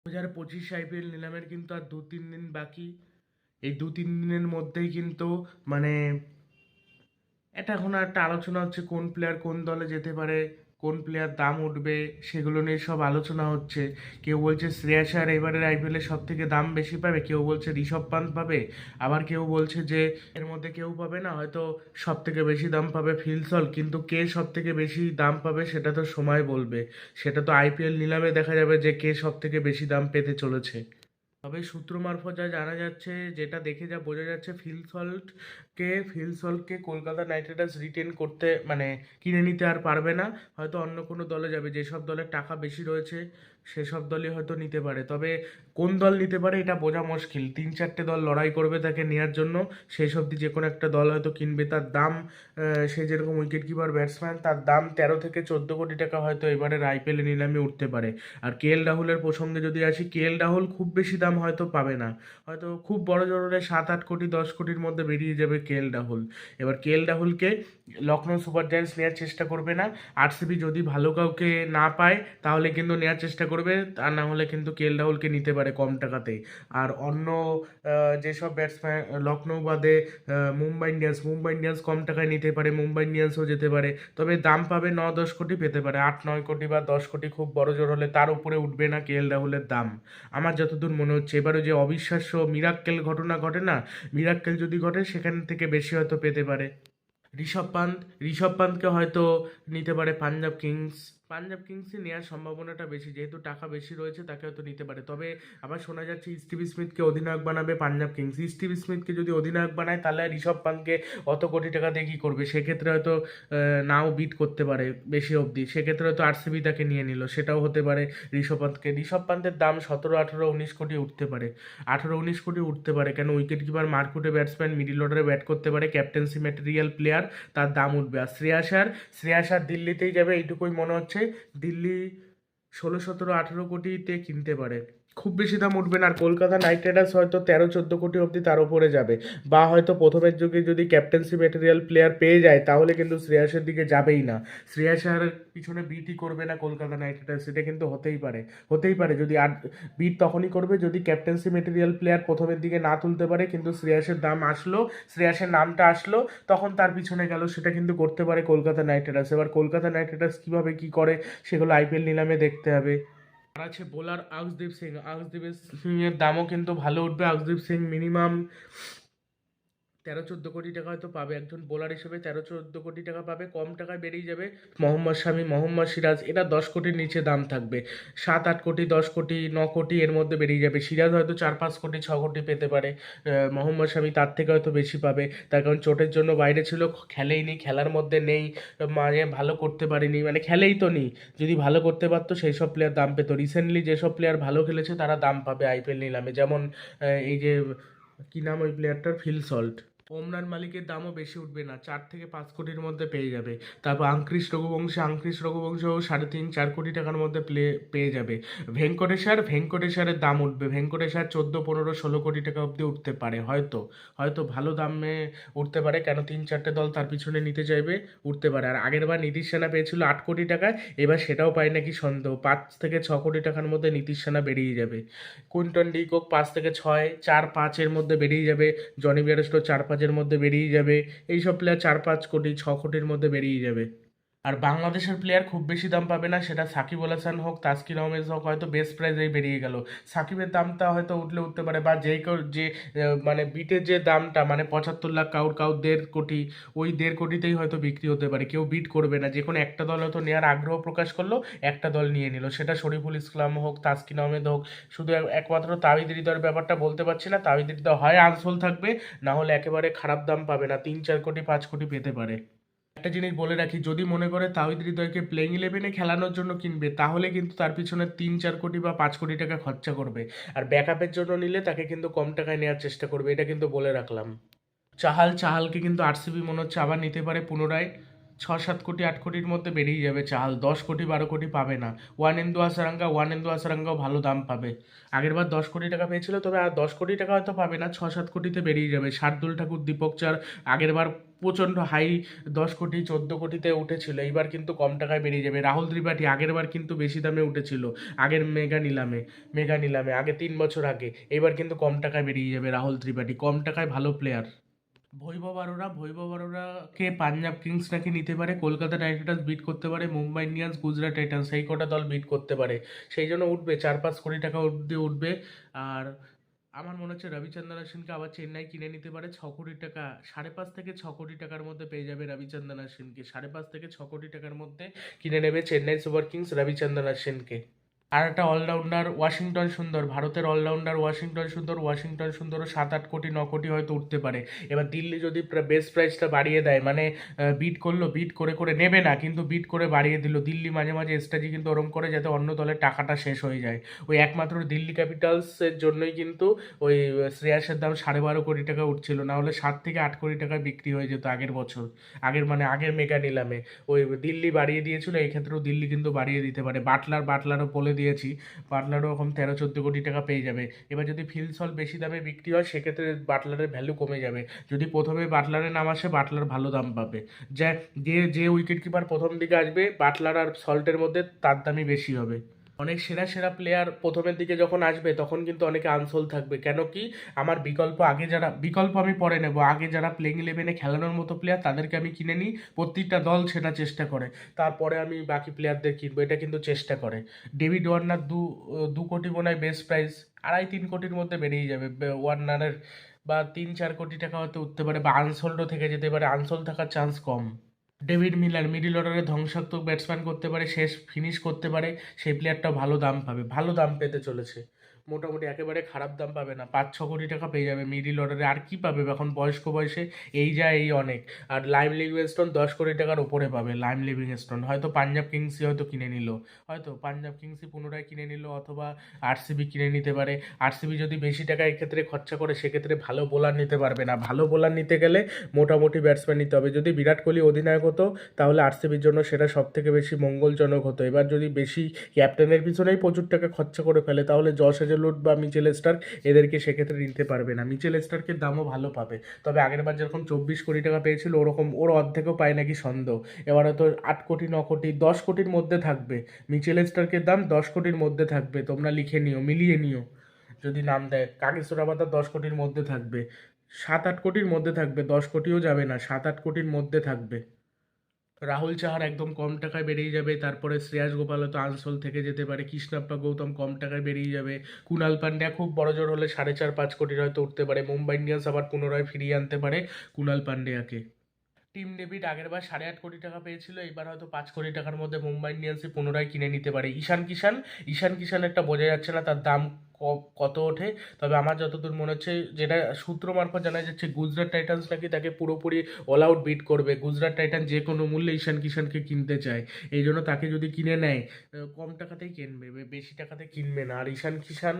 দু হাজার পঁচিশ আইপিএল নিলামের কিন্তু আর দু তিন দিন বাকি। এই দু তিন দিনের মধ্যেই কিন্তু মানে এটা এখন একটা আলোচনা হচ্ছে কোন প্লেয়ার কোন দলে যেতে পারে। কোন প্লেয়ার দাম উঠবে সেগুলো নিয়ে সব আলোচনা হচ্ছে। কেউ বলছে শ্রেয়াস আর এবারের আইপিএলে সব থেকে দাম বেশি পাবে, কেউ বলছে ঋষভ পান্ত পাবে, আবার কেউ বলছে যে এর মধ্যে কেউ পাবে না, হয়তো সব থেকে বেশি দাম পাবে ফিলসল কিন্তু কে সব থেকে বেশি দাম পাবে সেটা তো সময় বলবে। সেটা তো আইপিএল নিলামে দেখা যাবে যে কে সব থেকে বেশি দাম পেতে চলেছে। তবে সূত্র মারফত যা জানা যাচ্ছে, যেটা দেখে যা বোঝা যাচ্ছে, ফিল সল্টকে ফিল ফিলসলকে কলকাতা নাইট রাইডার্স রিটেন করতে মানে কিনে নিতে আর পারবে না, হয়তো অন্য কোনো দলে যাবে। যেসব দলের টাকা বেশি রয়েছে, সেসব দলই হয়তো নিতে পারে। তবে কোন দল নিতে পারে এটা বোঝা মুশকিল। তিন চারটে দল লড়াই করবে তাকে নেওয়ার জন্য সেই সব দিয়ে যে কোনো একটা দল হয়তো কিনবে। তার দাম সে যেরকম উইকেট কিপার ব্যাটসম্যান তার দাম তেরো থেকে চোদ্দ কোটি টাকা হয়তো এবারের আইপিএল নিলামে উঠতে পারে। আর কে এল রাহুলের প্রসঙ্গে যদি আসি, কে এল রাহুল খুব বেশি দাম হয়তো পাবে না। হয়তো খুব বড় জোরে সাত, আট কোটি, দশ কোটির মধ্যে বেরিয়ে যাবে। কে এল রাহুল। এবার কে এল রাহুলকে লখনৌ সুপার জায়ান্টস নেওয়ার চেষ্টা করবে না। আরসিবি যদি ভালো কাউকে না পায়, তাহলে কিন্তু নেওয়ার চেষ্টা করবে। তা না হলে কিন্তু কে এল রাহুলকে নিতে পারে কম টাকাতে। আর অন্য যেসব ব্যাটসম্যান লখনৌ বাদে মুম্বাই ইন্ডিয়ান্স মুম্বাই ইন্ডিয়ান্স কম টাকায় নিতে পারে, মুম্বাই ইন্ডিয়ান্সও যেতে পারে। তবে দাম পাবে ন দশ কোটি, পেতে পারে আট নয় কোটি বা দশ কোটি খুব বড় জোর হলে তার উপরে উঠবে না কে এল রাহুলের দাম। আমার যতদূর মনে হচ্ছে এবারে যে অবিশ্বাস্য মিরাক্কেল ঘটনা ঘটে না মিরাক্কেল যদি ঘটে, সেখান থেকে বেশি হয়তো পেতে পারে। ঋষভ পান্ত ঋষভ পান্তকে হয়তো নিতে পারে পাঞ্জাব কিংস। পাঞ্জাব কিংসই নেওয়ার সম্ভাবনাটা বেশি। যেহেতু টাকা বেশি রয়েছে তাকে হয়তো নিতে পারে। তবে আবার শোনা যাচ্ছে, স্টিভ স্মিথকে অধিনায়ক বানাবে পাঞ্জাব কিংস। স্টিভ স্মিথকে যদি অধিনায়ক বানায়, তাহলে ঋষভ পান্তকে অত কোটি টাকা দিয়ে কী করবে? সেক্ষেত্রে হয়তো নাও বিট করতে পারে বেশি অবধি। সেক্ষেত্রে হয়তো আরসিবি তাকে নিয়ে নিল। সেটাও হতে পারে ঋষভ পান্তকে ঋষভ পান্তের দাম সতেরো, আঠেরো, উনিশ কোটি উঠতে পারে। আঠেরো, উনিশ কোটি উঠতে পারে। কেন? উইকেট কিপার মারকুটে ব্যাটসম্যান, মিডিল অর্ডারে ব্যাট করতে পারে। ক্যাপ্টেন্সি ম্যাটেরিয়াল প্লেয়ার, তার দাম উঠবে। আর শ্রেয়াসার শ্রেয়াসার দিল্লিতেই যাবে, এইটুকুই মনে হচ্ছে। দিল্লি ষোলো সতেরো আঠেরো কোটিতে কিনতে পারে। খুব বেশি দাম উঠবে না। আর কলকাতা নাইট রাইডার্স হয়তো তেরো, চোদ্দ কোটি অবধি তার উপরে যাবে। বা হয়তো প্রথমের যুগে যদি ক্যাপ্টেন্সি ম্যাটেরিয়াল প্লেয়ার পেয়ে যায়, তাহলে কিন্তু শ্রেয়াসের দিকে যাবেই না। শ্রেয়াসার পিছনে বিটই করবে না কলকাতা নাইট রাইডার্স সেটা কিন্তু হতেই পারে। হতেই পারে যদি আর বিট তখনই করবে যদি ক্যাপ্টেন্সি ম্যাটেরিয়াল প্লেয়ার প্রথমের দিকে না তুলতে পারে, কিন্তু শ্রেয়াসের দাম আসলো, শ্রেয়াসের নামটা আসলো, তখন তার পিছনে গেল, সেটা কিন্তু করতে পারে কলকাতা নাইট রাইডার্স। এবার কলকাতা নাইট রাইডার্স কীভাবে কী করে, সেগুলো আইপিএল নিলামে দেখতে হবে। আর আছে বোলার আকশদীপ সিং। আকশদীপ সিং এর দামও কিন্তু ভালো উঠবে। আকশদীপ সিং মিনিমাম তেরো চোদ্দ কোটি টাকা হয়তো পাবে। একজন বোলার হিসেবে তেরো চোদ্দ কোটি টাকা পাবে, কম টাকায় বেরিয়ে যাবে মোহাম্মদ শামি, মোহাম্মদ সিরাজ। এরা দশ কোটির নিচে দাম থাকবে। সাত, আট কোটি, দশ কোটি, ন কোটি এর মধ্যে বেরিয়ে যাবে। সিরাজ হয়তো চার, পাঁচ কোটি, ছ কোটি পেতে পারে। মোহাম্মদ শামি তার থেকে হয়তো বেশি পাবে। তার কারণ চোটের জন্য বাইরে ছিল খেলেইনি খেলার মধ্যে নেই মানে ভালো করতে পারেনি মানে খেলেই তো নেই যদি ভালো করতে পারতো, সেই সব প্লেয়ার দাম পেতো। রিসেন্টলি যেসব প্লেয়ার ভালো খেলেছে, তারা দাম পাবে আইপিএল নিলামে। যেমন এই যে, কি নাম ওই প্লেয়ারটার ফিল সল্ট। ওমরান মালিকের দামও বেশি উঠবে না, চার থেকে পাঁচ কোটির মধ্যে পেয়ে যাবে। তারপর আংক্রিস রঘুবংশী আংক্রিস রঘুবংশও সাড়ে তিন, চার কোটি টাকার মধ্যে প্লে, পেয়ে যাবে। ভেঙ্কটেশ্বর, ভেঙ্কটেশ্বরের দাম উঠবে, ভেঙ্কটেশ্বর চোদ্দ, পনেরো, ষোলো কোটি টাকা অবধি উঠতে পারে, হয়তো হয়তো ভালো দামে উঠতে পারে, কেন তিন, চারটে দল তার পিছনে নিতে চাইবে, উঠতে পারে। আর আগের বার নীতিশ সেনা পেয়েছিল আট কোটি টাকা এবার সেটাও পায় নাকি সন্দেহ, পাঁচ থেকে ছ কোটি টাকার মধ্যে নীতিশ সেনা বেরিয়ে যাবে। কুইন্টন ডিকক পাঁচ থেকে ছয়, চার, পাঁচের মধ্যে বেরিয়ে যাবে, জনি বিয়ারেস্টো চার পাঁচের মধ্যে বেরিয়ে যাবে। এইসব প্লেয়ার চার পাঁচ কোটি ছ কোটির মধ্যে বেরিয়ে যাবে। আর বাংলাদেশের প্লেয়ার খুব বেশি দাম পাবে না, সেটা সাকিব আল হাসান হোক, তাসকিন আহমেদ হোক, হয়তো বেস্ট প্রাইজেই বেরিয়ে গেল। সাকিবের দামটা হয়তো উঠলে উঠতে পারে, বা যেই যে মানে বিটের যে দামটা মানে পঁচাত্তর লাখ কাউর কাউ দেড় কোটি, ওই দেড় কোটিতেই হয়তো বিক্রি হতে পারে, কেউ বিট করবে না। যে কোনো একটা দল হয়তো নেওয়ার আগ্রহ প্রকাশ করল, একটা দল নিয়ে নিল। সেটা শরীফুল ইসলাম হোক, তাসকিন আহমেদ হোক, শুধু একমাত্র তাহিদ হৃদয়ের ব্যাপারটা বলতে পারছি না তাহিদ হৃদয় হয় আনসোল থাকবে, না হলে একেবারে খারাপ দাম পাবে না, তিন চার কোটি, পাঁচ কোটি পেতে পারে। একটা জিনিস বলে রাখি, যদি মনে করে তাহিদ হৃদয়কে প্লেইং ইলেভেনে খেলানোর জন্য কিনবে, তাহলে কিন্তু তার পিছনে তিন, চার কোটি বা পাঁচ কোটি টাকা খরচা করবে। আর ব্যাকআপের জন্য নিলে তাকে কিন্তু কম টাকায় নেওয়ার চেষ্টা করবে, এটা কিন্তু বলে রাখলাম। চাহাল, চাহালকে কিন্তু আরসিবি মনে হচ্ছে আবার নিতে পারে পুনরায়। ছ, সাত কোটি, আট কোটির মধ্যে বেরিয়ে যাবে চাহাল, দশ কোটি, বারো কোটি পাবে না। ওয়ান ইন্দু আসারাঙ্গা ওয়ান ইন্দু আসারাঙ্গাও ভালো দাম পাবে। আগের বার দশ কোটি টাকা পেয়েছিল, তবে আর দশ কোটি টাকা হয়তো পাবে না, ছ, সাত কোটিতে বেরিয়ে যাবে। শার্দুল ঠাকুর, দীপক চার, আগের বার প্রচণ্ড হাই দশ কোটি, চোদ্দ কোটিতে উঠেছিল। এইবার কিন্তু কম টাকায় বেরিয়ে যাবে। রাহুল ত্রিপাঠী আগের বার কিন্তু বেশি দামে উঠেছিল। আগের মেগা নিলামে মেগা নিলামে, আগে তিন বছর আগে। এবার কিন্তু কম টাকায় বেরিয়ে যাবে রাহুল ত্রিপাঠী। কম টাকায় ভালো প্লেয়ার বৈভব আরোরা বৈভব আরোরাকে পাঞ্জাব কিংস নাকি নিতে পারে? কলকাতা নাইট রাইডার্স বিট করতে পারে? মুম্বাই ইন্ডিয়ান্স, গুজরাট টাইটান্স, এই কটা দল বিট করতে পারে। সেই জন্য উঠবে, চার পাঁচ কোটি টাকা অব্দি উঠবে। আর আমার মনে হচ্ছে রবিচন্দ্রন অশ্বিনকে আবার চেন্নাই কিনে নিতে পারে। ছ কোটি টাকা, সাড়ে পাঁচ থেকে ছ কোটি টাকার মধ্যে পেয়ে যাবে রবিচন্দ্রন অশ্বিনকে সাড়ে পাঁচ থেকে ছ কোটি টাকার মধ্যে কিনে নেবে চেন্নাই সুপার কিংস রবিচন্দ্রন অশ্বিনকে আর একটা অলরাউন্ডার ওয়াশিংটন সুন্দর, ভারতের অলরাউন্ডার ওয়াশিংটন সুন্দর, ওয়াশিংটন সুন্দরও সাত আট কোটি, ন কোটি হয়তো উঠতে পারে। এবার দিল্লি যদি বেস্ট প্রাইসটা বাড়িয়ে দেয় মানে বিট করল বিট করে করে নেবে না, কিন্তু বিট করে বাড়িয়ে দিল, দিল্লি মাঝে মাঝে স্ট্র্যাটেজি কিন্তু ওরম করে যাতে অন্য দলের টাকাটা শেষ হয়ে যায়। ওই একমাত্র দিল্লি ক্যাপিটালসের জন্যই কিন্তু ওই শ্রেয়াসের দাম সাড়ে বারো কোটি টাকা উঠছিল, না হলে সাত থেকে আট কোটি টাকা বিক্রি হয়ে যেত আগের বছর। আগের মানে আগের মেগা নিলামে। ওই দিল্লি বাড়িয়ে দিয়েছিল এই ক্ষেত্রেও দিল্লি কিন্তু বাড়িয়ে দিতে পারে। বাটলার, বাটলারও বলে দিয়েছি, বাটলারও ওরকম তেরো, চোদ্দ কোটি টাকা পেয়ে যাবে। এবার যদি ফিলসল বেশি দামে বিক্রি হয়, সেক্ষেত্রে বাটলারের ভ্যালু কমে যাবে। যদি প্রথমে বাটলারে নাম আসে, বাটলার ভালো দাম পাবে। যে যে যে উইকেট কিপার প্রথম দিকে আসবে, বাটলার আর সল্টের মধ্যে তার দামই বেশি হবে। অনেক সেরা সেরা প্লেয়ার প্রথমের দিকে যখন আসবে, তখন কিন্তু অনেকে আনসোল থাকবে। কেন কি? আমার বিকল্প আগে যারা, বিকল্প আমি পরে নেব। আগে যারা প্লেইং ইলেভেনে খেলানোর মতো প্লেয়ার তাদেরকে আমি কিনে নিই। প্রত্যেকটা দল সেটা চেষ্টা করে। তারপরে আমি বাকি প্লেয়ারদের কিনবো। এটা কিন্তু চেষ্টা করে। ডেভিড ওয়ার্নার দু দু কোটি মনে বেস্ট প্রাইস আড়াই তিন কোটির মধ্যে বেরিয়ে যাবে। ওয়ার্নারের বা তিন চার কোটি টাকা হয়তো উঠতে পারে বা আনসোল্ডও থেকে যেতে পারে। আনসোল্ড থাকার চান্স কম। ডেভিড মিলার মিডিল অর্ডারে ধ্বংসাত্মক ব্যাটসম্যান করতে পারে, শেষ ফিনিশ করতে পারে, সেই প্লেয়ারটাও ভালো দাম পাবে, ভালো দাম পেতে চলেছে। মোটামুটি একেবারে খারাপ দাম পাবে না। পাঁচ ছ কোটি টাকা পেয়ে যাবে মিডিল অর্ডারে। আর কি পাবে? এখন বয়স্ক বয়সে এই যা এই অনেক। আর লাইম লিভিংস্টোন দশ কোটি টাকার উপরে পাবে লাইম লিভিংস্টোন হয়তো পাঞ্জাব কিংসই হয়তো কিনে নিল। হয়তো পাঞ্জাব কিংসই পুনরায় কিনে নিল অথবা আরসিবি কিনে নিতে পারে। আরসিবি যদি বেশি টাকা এক্ষেত্রে খরচা করে, সেক্ষেত্রে ভালো বোলার নিতে পারবে না। ভালো বোলার নিতে গেলে মোটামুটি ব্যাটসম্যান নিতে হবে। যদি বিরাট কোহলি অধিনায়ক হতো, তাহলে আরসিবির জন্য সেটা সব থেকে বেশি মঙ্গলজনক হতো। এবার যদি বেশি ক্যাপ্টেনের পিছনেই প্রচুর টাকা খরচা করে ফেলে, তাহলে জশ হেজেলউড বা মিচেল স্টার্ক এদেরকে সেক্ষেত্রে নিতে পারবে না। মিচেল স্টার্কের দামও ভালো পাবে। তবে আগের বার যেরকম চব্বিশ কোটি টাকা পেয়েছিল, ওরকম ওর অর্ধেকও পায় নাকি সন্দেহ। এবার হয়তো আট কোটি, ন কোটি, দশ কোটির মধ্যে থাকবে। মিচেল স্টার্কের দাম দশ কোটির মধ্যে থাকবে। তোমরা লিখে নিও, মিলিয়ে নিও। যদি নাম দেয় কাগিসোরা বাতা দশ কোটির মধ্যে থাকবে? সাত আট কোটির মধ্যে থাকবে, দশ কোটিও যাবে না, সাত আট কোটির মধ্যে থাকবে। রাহুল চাহার একদম কম টাকায় বেরিয়ে যাবে, তারপরে শ্রেয়াস গোপাল হয়তো আনসোল থেকে যেতে পারে, কৃষ্ণাপ্পা গৌতম কম টাকায় বেরিয়ে যাবে, কুনাল পান্ডিয়া খুব বড় জোর হলে সাড়ে চার, পাঁচ কোটির হয়তো উঠতে পারে, মুম্বাই ইন্ডিয়ান্স আবার পুনরায় ফিরিয়ে আনতে পারে কুনাল পান্ডিয়াকে। টিম ডেভিড আগের বার সাড়ে আট কোটি টাকা পেয়েছিল, এবার হয়তো পাঁচ কোটি টাকার মধ্যে মুম্বাই ইন্ডিয়ান্সই পুনরায় কিনে নিতে পারে। ঈশান কিষান ঈশান কিষান একটা বোঝা যাচ্ছে না তার দাম কত ওঠে? তবে আমার যতদূর মনে হচ্ছে, যেটা সূত্র মারফত জানা যাচ্ছে, গুজরাট টাইটান্স নাকি তাকে পুরোপুরি অল আউট বিট করবে। গুজরাট টাইটান যে কোনো মূল্যে ঈশান কিষানকে কিনতে চায়। এই জন্য তাকে যদি কিনে নেয় কম টাকাতেই কিনবে বেশি টাকাতে কিনবে না। আর Ishan Kishan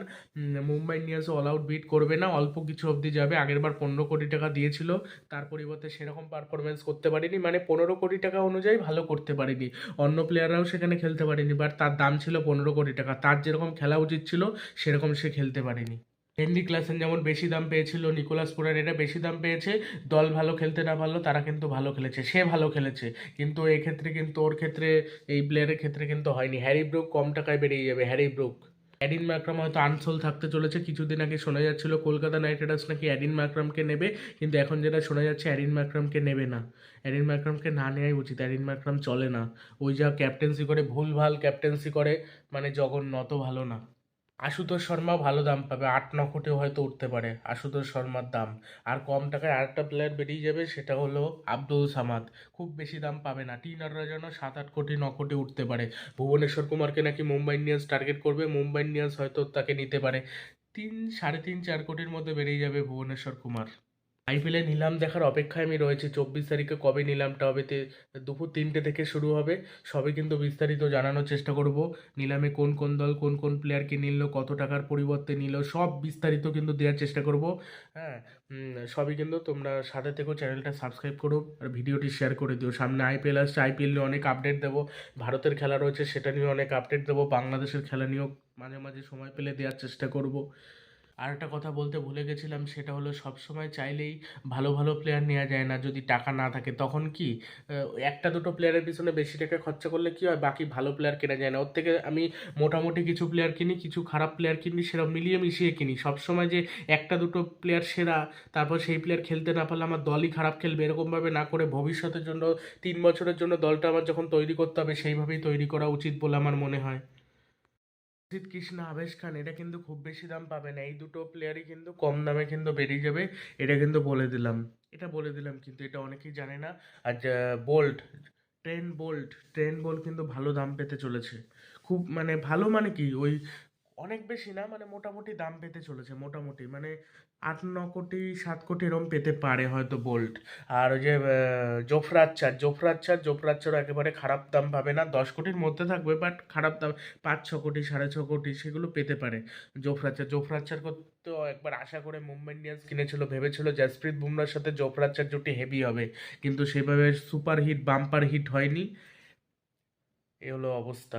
Mumbai Indians all out bid করবে না। অল্প কিছু অবধি যাবে। আগেরবার পনেরো কোটি টাকা দিয়েছিল। তার পরিবর্তে সেরকম পারফরমেন্স করতে পারেনি। মানে পনেরো কোটি টাকা অনুযায়ী ভালো করতে পারেনি। অন্য প্লেয়াররাও সেখানে খেলতে পারেনি। বাট তার দাম ছিল পনেরো কোটি টাকা। তার যেরকম খেলা উচিত ছিল, সেরকম সে খেলতে পারেনি। হেনরি ক্লাসেন যেমন বেশি দাম পেয়েছিল, নিকোলাস পুরান এটা বেশি দাম পেয়েছে, দল ভালো খেলতে না পারল, তারা কিন্তু ভালো খেলেছে, সে ভালো খেলেছে। কিন্তু এক্ষেত্রে কিন্তু ওর ক্ষেত্রে, এই প্লেয়ারের ক্ষেত্রে কিন্তু হয়নি। হ্যারি ব্রুক কম টাকায় বেরিয়ে যাবে, হ্যারি ব্রুক। অ্যাডিন ম্যাক্রাম হয়তো আনসোল থাকতে চলেছে, কিছুদিন আগে শোনা যাচ্ছিল কলকাতা নাইট রাইডার্স নাকি অ্যাডিন ম্যাক্রামকে নেবে, কিন্তু এখন যেটা শোনা যাচ্ছে অ্যাডিন ম্যাক্রামকে নেবে না। অ্যাডিন ম্যাক্রামকে না নেওয়াই উচিত, অ্যাডিন ম্যাক্রাম চলে না। ওই যা ক্যাপ্টেন্সি করে ভুলভাল ক্যাপ্টেন্সি করে মানে জঘন্য অত ভালো না। আশুতোষ শর্মা ভালো দাম পাবে, আট ন কোটিও হয়তো উঠতে পারে আশুতোষ শর্মার দাম। আর কম টাকায় আরেকটা প্লেয়ার বেরিয়ে যাবে, সেটা হলো আব্দুল সামাদ। খুব বেশি দাম পাবে না। টি যেন সাত, আট কোটি ন কোটি উঠতে পারে। ভুবনেশ্বর কুমারকে নাকি মুম্বাই ইন্ডিয়ান্স টার্গেট করবে, মুম্বাই ইন্ডিয়ান্স হয়তো তাকে নিতে পারে। তিন, সাড়ে তিন, চার কোটির মধ্যে বেরিয়ে যাবে ভুবনেশ্বর কুমার। আইপিএলে নিলাম দেখার অপেক্ষায় আমি রয়েছি। চব্বিশ তারিখে কবে নিলামটা হবে? তে, দুপুর তিনটে থেকে শুরু হবে। সবে কিন্তু বিস্তারিত জানানোর চেষ্টা করব। নিলামে কোন কোন দল, কোন কোন প্লেয়ারকে নিল, কত টাকার পরিবর্তে নিল, সব বিস্তারিত কিন্তু দেওয়ার চেষ্টা করব। হ্যাঁ সবই কিন্তু তোমরা সাথে থেকেও চ্যানেলটা সাবস্ক্রাইব করো আর ভিডিওটি শেয়ার করে দিও। সামনে আইপিএল আসছে, আইপিএল নিয়ে অনেক আপডেট দেবো। ভারতের খেলা রয়েছে, সেটা নিয়ে অনেক আপডেট দেবো। বাংলাদেশের খেলা নিয়েও মাঝে মাঝে সময় পেলে দেওয়ার চেষ্টা করব। আর একটা কথা বলতে ভুলে গেছিলাম, সেটা হলো সবসময় চাইলেই ভালো ভালো প্লেয়ার নেওয়া যায় না। যদি টাকা না থাকে, তখন কি একটা, দুটো প্লেয়ারের পিছনে বেশি টাকা খরচা করলে কি হয়, বাকি ভালো প্লেয়ার কেনা যায় না। ওর থেকে আমি মোটামুটি কিছু প্লেয়ার কিনি, কিছু খারাপ প্লেয়ার কিনি সেরকম মিলিয়ে মিশিয়ে কিনি। সবসময় যে একটা, দুটো প্লেয়ার সেরা, তারপর সেই প্লেয়ার খেলতে না পারলে আমার দলই খারাপ খেলবে। এরকমভাবে না করে ভবিষ্যতের জন্য, তিন বছরের জন্য দলটা আমার যখন তৈরি করতে হবে, সেইভাবেই তৈরি করা উচিত বলে আমার মনে হয়। অজিত কৃষ্ণা, আবেশ খান, এটা কিন্তু খুব বেশি দাম পাবে না এই দুটো প্লেয়ারই কিন্তু কম দামে কিন্তু বেরিয়ে যাবে, এটা কিন্তু বলে দিলাম। এটা বলে দিলাম কিন্তু এটা অনেকেই জানে না। আর Boult Trent Boult Trent Boult কিন্তু ভালো দাম পেতে চলেছে। খুব মানে ভালো মানে কি, ওই অনেক বেশি না মানে মোটামুটি দাম পেতে চলেছে, মোটামুটি। মানে আট, ন কোটি, সাত কোটি এরম পেতে পারে হয়তো বোল্ট আর ওই যে জোফরাচ্চার জোফরাচ্চার জোফরাচ্চারও একেবারে খারাপ দাম পাবে না। দশ কোটির মধ্যে থাকবে বাট খারাপ দাম, পাঁচ, ছ কোটি, সাড়ে ছ কোটি সেগুলো পেতে পারে জোফরাচ্চার জোফরাচ্চার তো একবার আশা করে মুম্বাই ইন্ডিয়ান্স কিনেছিল, ভেবেছিল জাসপ্রীত বুমরার সাথে জোফরাচ্চার জুটি হেভি হবে। কিন্তু সেভাবে সুপার হিট বাম্পার হিট হয়নি। এ হলো অবস্থা।